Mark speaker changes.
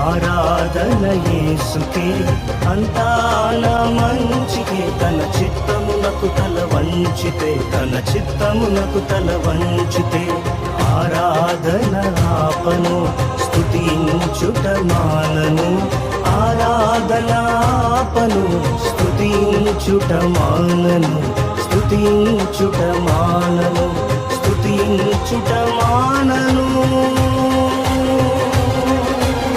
Speaker 1: ఆరాధన యేసుకే అంతాల మంచికే తన చిత్తమునకు తల వంచితే తన చిత్తమునకు తల వంచితే ఆరాధన ఆపను స్థుతించుట మానను ఆరాధన ఆపను స్థుతించుట మానను స్థుతించుట మానను.